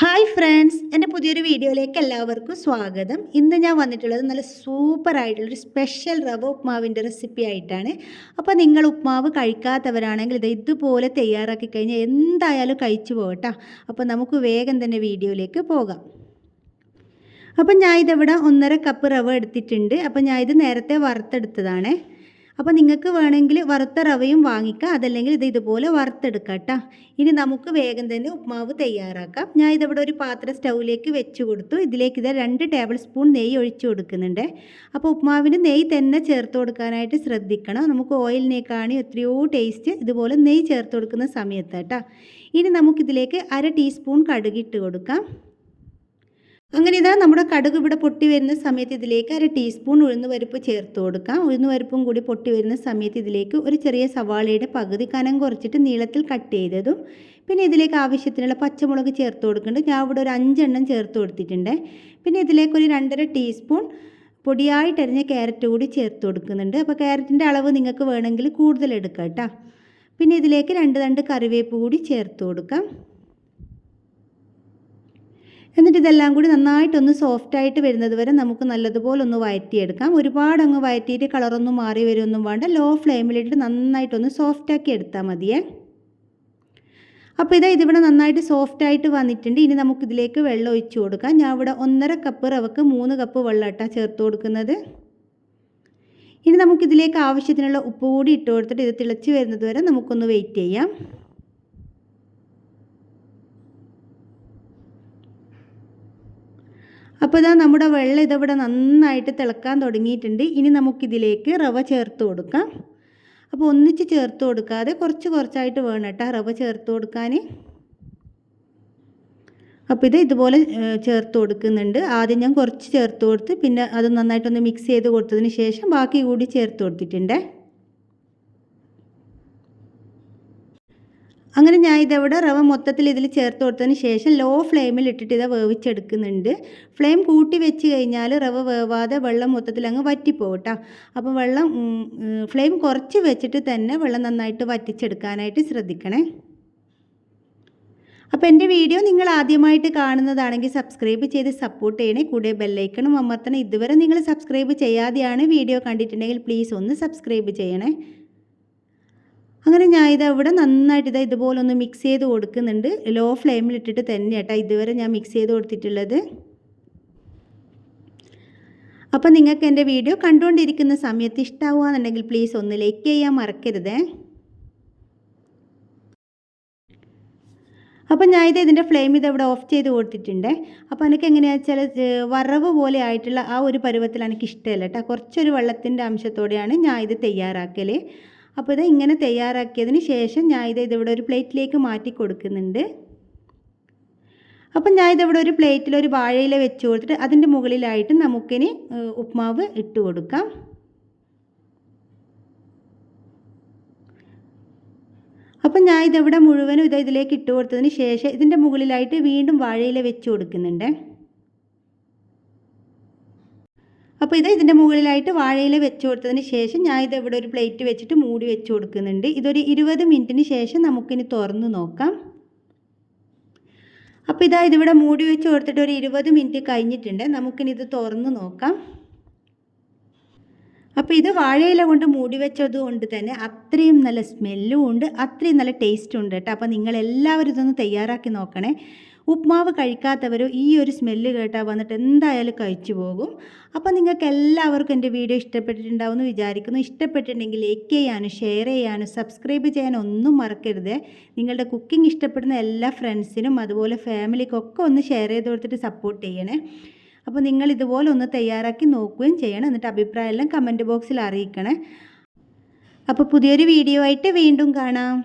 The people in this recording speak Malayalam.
ഹായ് ഫ്രണ്ട്സ് എന്റെ പുതിയൊരു വീഡിയോയിലേക്ക് എല്ലാവർക്കും സ്വാഗതം. ഇന്ന് ഞാൻ വന്നിട്ടുള്ളത് നല്ല സൂപ്പർ ആയിട്ടുള്ളൊരു സ്പെഷ്യൽ റവ ഉപ്മാവിന്റെ റെസിപ്പി ആയിട്ടാണ്. അപ്പോൾ നിങ്ങൾ ഉപ്മാവ് കഴിക്കാത്തവരാണെങ്കിൽ ഇത് ഇതുപോലെ തയ്യാറാക്കി കഴിഞ്ഞാൽ എന്തായാലും കഴിച്ചു പോകട്ടോ. അപ്പോൾ നമുക്ക് വേഗം തന്നെ വീഡിയോയിലേക്ക് പോകാം. അപ്പം ഞാൻ ഇതിവിടെ ഒന്നര കപ്പ് റവ എടുത്തിട്ടുണ്ട്. അപ്പം ഞാൻ ഇത് നേരത്തെ വറുത്തെടുത്തതാണ്. അപ്പോൾ നിങ്ങൾക്ക് വേണമെങ്കിൽ വറുത്ത റവയും വാങ്ങിക്കാം. അതല്ലെങ്കിൽ ഇത് ഇതുപോലെ വറുത്തെടുക്കാം കേട്ടോ ഇനി നമുക്ക് വേഗം തന്നെ ഉപ്മാവ് തയ്യാറാക്കാം. ഞാൻ ഇതിവിടെ ഒരു പാത്രം സ്റ്റൗവിലേക്ക് വെച്ച് കൊടുത്തു. ഇതിലേക്ക് ഇത് രണ്ട് ടേബിൾ സ്പൂൺ നെയ്യ് ഒഴിച്ചു കൊടുക്കുന്നുണ്ട്. അപ്പോൾ ഉപ്മാവിന് നെയ്യ് തന്നെ ചേർത്ത് കൊടുക്കാനായിട്ട് ശ്രദ്ധിക്കണം. നമുക്ക് ഓയിലിനേക്കാണി എത്രയോ ടേസ്റ്റ് ഇതുപോലെ നെയ്യ് ചേർത്ത് കൊടുക്കുന്ന സമയത്ത് കേട്ടോ ഇനി നമുക്കിതിലേക്ക് അര ടീസ്പൂൺ കടുകിട്ട് കൊടുക്കാം. അങ്ങനെ ഇതാ നമ്മുടെ കടുക് ഇവിടെ പൊട്ടി വരുന്ന സമയത്ത് ഇതിലേക്ക് അര ടീസ്പൂൺ ഉഴുന്ന് പരിപ്പ് ചേർത്ത് കൊടുക്കാം. ഉഴുന്ന് പരിപ്പും കൂടി പൊട്ടി വരുന്ന സമയത്ത് ഇതിലേക്ക് ഒരു ചെറിയ സവാളയുടെ പകുതി കനം കുറച്ചിട്ട് നീളത്തിൽ കട്ട് ചെയ്തതും പിന്നെ ഇതിലേക്ക് ആവശ്യത്തിനുള്ള പച്ചമുളക് ചേർത്ത് കൊടുക്കുന്നുണ്ട്. ഞാൻ ഇവിടെ ഒരു അഞ്ചെണ്ണം ചേർത്ത് കൊടുത്തിട്ടുണ്ട്. പിന്നെ ഇതിലേക്ക് ഒരു രണ്ടര ടീസ്പൂൺ പൊടിയായിട്ടരിഞ്ഞ ക്യാരറ്റ് കൂടി ചേർത്ത് കൊടുക്കുന്നുണ്ട്. അപ്പോൾ ക്യാരറ്റിന്റെ അളവ് നിങ്ങൾക്ക് വേണമെങ്കിൽ കൂടുതൽ എടുക്കാം കേട്ടോ പിന്നെ ഇതിലേക്ക് രണ്ട് രണ്ട് കറിവേപ്പ് കൂടി ചേർത്ത് കൊടുക്കാം. എന്നിട്ട് ഇതെല്ലാം കൂടി നന്നായിട്ടൊന്ന് സോഫ്റ്റായിട്ട് വരുന്നത് വരെ നമുക്ക് നല്ലതുപോലെ ഒന്ന് വയറ്റിയെടുക്കാം. ഒരുപാട് അങ്ങ് വയറ്റിയിട്ട് കളറൊന്നും മാറി വരുമൊന്നും വേണ്ട. ലോ ഫ്ലെയിമിലിട്ട് നന്നായിട്ടൊന്ന് സോഫ്റ്റാക്കി എടുത്താൽ മതിയേ. അപ്പോൾ ഇതാ ഇതിവിടെ നന്നായിട്ട് സോഫ്റ്റ് ആയിട്ട് വന്നിട്ടുണ്ട്. ഇനി നമുക്കിതിലേക്ക് വെള്ളം ഒഴിച്ചു കൊടുക്കാം. ഞാൻ ഇവിടെ ഒന്നര കപ്പ് റവക്ക് മൂന്ന് കപ്പ് വെള്ളം ഇട്ടാണ് ചേർത്ത് കൊടുക്കുന്നത്. ഇനി നമുക്കിതിലേക്ക് ആവശ്യത്തിനുള്ള ഉപ്പ് കൂടി ഇട്ട് കൊടുത്തിട്ട് ഇത് തിളച്ച് വരുന്നത് വരെ നമുക്കൊന്ന് വെയിറ്റ് ചെയ്യാം. അപ്പോൾ ഇതാ നമ്മുടെ വെള്ളം ഇതവിടെ നന്നായിട്ട് തിളക്കാൻ തുടങ്ങിയിട്ടുണ്ട്. ഇനി നമുക്കിതിലേക്ക് റവ ചേർത്ത് കൊടുക്കാം. അപ്പോൾ ഒന്നിച്ച് ചേർത്ത് കൊടുക്കാതെ കുറച്ച് കുറച്ചായിട്ട് വേണം കേട്ടോ റവ ചേർത്ത് കൊടുക്കാൻ അപ്പോൾ ഇത് ഇതുപോലെ ചേർത്ത് കൊടുക്കുന്നുണ്ട്. ആദ്യം ഞാൻ കുറച്ച് ചേർത്ത് കൊടുത്ത് പിന്നെ അത് നന്നായിട്ടൊന്ന് മിക്സ് ചെയ്ത് കൊടുത്തതിന് ശേഷം ബാക്കി കൂടി ചേർത്ത് കൊടുത്തിട്ടുണ്ട്. അങ്ങനെ ഞാൻ ഇതവിടെ റവ മൊത്തത്തിൽ ഇതിൽ ചേർത്ത് കൊടുത്തതിന് ശേഷം ലോ ഫ്ലെയിമിൽ ഇട്ടിട്ട് ഇത് വേവിച്ചെടുക്കുന്നുണ്ട്. ഫ്ലെയിം കൂട്ടി വെച്ച് കഴിഞ്ഞാൽ റവ വേവാതെ വെള്ളം മൊത്തത്തിൽ അങ്ങ് വറ്റിപ്പോകും കേട്ടോ അപ്പോൾ വെള്ളം ഫ്ലെയിം കുറച്ച് വെച്ചിട്ട് തന്നെ വെള്ളം നന്നായിട്ട് വറ്റിച്ചെടുക്കാനായിട്ട് ശ്രദ്ധിക്കണേ. അപ്പോൾ എന്റെ വീഡിയോ നിങ്ങൾ ആദ്യമായിട്ട് കാണുന്നതാണെങ്കിൽ സബ്സ്ക്രൈബ് ചെയ്ത് സപ്പോർട്ട് ചെയ്യണേ. കൂടെ ബെല്ലൈക്കണും അമർത്തണം. ഇതുവരെ നിങ്ങൾ സബ്സ്ക്രൈബ് ചെയ്യാതെയാണ് വീഡിയോ കണ്ടിട്ടുണ്ടെങ്കിൽ പ്ലീസ് ഒന്ന് സബ്സ്ക്രൈബ് ചെയ്യണേ. അങ്ങനെ ഞാൻ ഇത് ഇവിടെ നന്നായിട്ട് ഇതാ ഇതുപോലെ ഒന്ന് മിക്സ് ചെയ്ത് കൊടുക്കുന്നുണ്ട്. ലോ ഫ്ലെയിമിൽ ഇട്ടിട്ട് തന്നെ കേട്ടോ ഇതുവരെ ഞാൻ മിക്സ് ചെയ്ത് കൊടുത്തിട്ടുള്ളത്. അപ്പം നിങ്ങൾക്ക് എന്റെ വീഡിയോ കണ്ടുകൊണ്ടിരിക്കുന്ന സമയത്ത് ഇഷ്ടമാവുകയെന്നുണ്ടെങ്കിൽ പ്ലീസ് ഒന്ന് ലൈക്ക് ചെയ്യാൻ മറക്കരുതേ. അപ്പം ഞാൻ ഇത് ഇതിന്റെ ഫ്ലെയിം ഇത് ഇവിടെ ഓഫ് ചെയ്ത് കൊടുത്തിട്ടുണ്ട്. അപ്പോൾ എനിക്ക് എങ്ങനെയാ വെച്ചാൽ വറവ് പോലെ ആയിട്ടുള്ള ആ ഒരു പരുവത്തിൽ എനിക്ക് ഇഷ്ടമല്ല കേട്ടോ കുറച്ചൊരു വെള്ളത്തിന്റെ അംശത്തോടെയാണ് ഞാൻ ഇത് തയ്യാറാക്കൽ അപ്പോൾ ഇത് ഇങ്ങനെ തയ്യാറാക്കിയതിന് ശേഷം ഞാൻ ഇത് ഇതിവിടെ ഒരു പ്ലേറ്റിലേക്ക് മാറ്റി കൊടുക്കുന്നുണ്ട്. അപ്പം ഞാൻ ഇതിവിടെ ഒരു പ്ലേറ്റിൽ ഒരു വാഴയില വെച്ച് കൊടുത്തിട്ട് അതിന്റെ മുകളിലായിട്ട് നമുക്കിനി ഉപ്മാവ് ഇട്ട് കൊടുക്കാം. അപ്പം ഞാൻ ഇതിവിടെ മുഴുവനും ഇത് ഇതിലേക്ക് ഇട്ട് കൊടുത്തതിന് ശേഷം ഇതിന്റെ മുകളിലായിട്ട് വീണ്ടും വാഴയില വെച്ച് കൊടുക്കുന്നുണ്ട്. അപ്പോൾ ഇത് ഇതിന്റെ മുകളിലായിട്ട് വാഴയില വെച്ച് കൊടുത്തതിന് ശേഷം ഞാൻ ഇത് ഇവിടെ ഒരു പ്ലേറ്റ് വെച്ചിട്ട് മൂടി വെച്ച് കൊടുക്കുന്നുണ്ട്. ഇതൊരു ഇരുപത് മിനിറ്റിന് ശേഷം നമുക്കിനി തുറന്ന് നോക്കാം. അപ്പോൾ ഇതാ ഇതിവിടെ മൂടി വെച്ച് കൊടുത്തിട്ട് ഒരു ഇരുപത് മിനിറ്റ് കഴിഞ്ഞിട്ടുണ്ട്. നമുക്കിനി ഇത് തുറന്ന് നോക്കാം. അപ്പോൾ ഇത് വാഴയില കൊണ്ട് മൂടി വെച്ചത് കൊണ്ട് തന്നെ അത്രയും നല്ല സ്മെല്ലും ഉണ്ട്. അത്രയും നല്ല ടേസ്റ്റും ഉണ്ട് കേട്ടോ. അപ്പോൾ നിങ്ങൾ എല്ലാവരും ഇതൊന്ന് തയ്യാറാക്കി നോക്കണേ. ഉപ്മാവ് കഴിക്കാത്തവരോ ഈ ഒരു സ്മെല്ല് കേട്ടാൽ വന്നിട്ട് എന്തായാലും കഴിച്ചു പോകും. അപ്പോൾ നിങ്ങൾക്ക് എല്ലാവർക്കും എന്റെ വീഡിയോ ഇഷ്ടപ്പെട്ടിട്ടുണ്ടാവും എന്ന് വിചാരിക്കുന്നു. ഇഷ്ടപ്പെട്ടിട്ടുണ്ടെങ്കിൽ ലൈക്ക് ചെയ്യാനും ഷെയർ ചെയ്യാനും സബ്സ്ക്രൈബ് ചെയ്യാനും ഒന്നും മറക്കരുത്. നിങ്ങളുടെ കുക്കിംഗ് ഇഷ്ടപ്പെടുന്ന എല്ലാ ഫ്രണ്ട്സിനും അതുപോലെ ഫാമിലിക്കൊക്കെ ഒന്ന് ഷെയർ ചെയ്ത് കൊടുത്തിട്ട് സപ്പോർട്ട് ചെയ്യണേ. അപ്പോൾ നിങ്ങൾ ഇതുപോലെ ഒന്ന് തയ്യാറാക്കി നോക്കുകയും ചെയ്യണം. എന്നിട്ട് അഭിപ്രായമെല്ലാം കമന്റ് ബോക്സിൽ അറിയിക്കണേ. അപ്പോൾ പുതിയൊരു വീഡിയോ ആയിട്ട് വീണ്ടും കാണാം.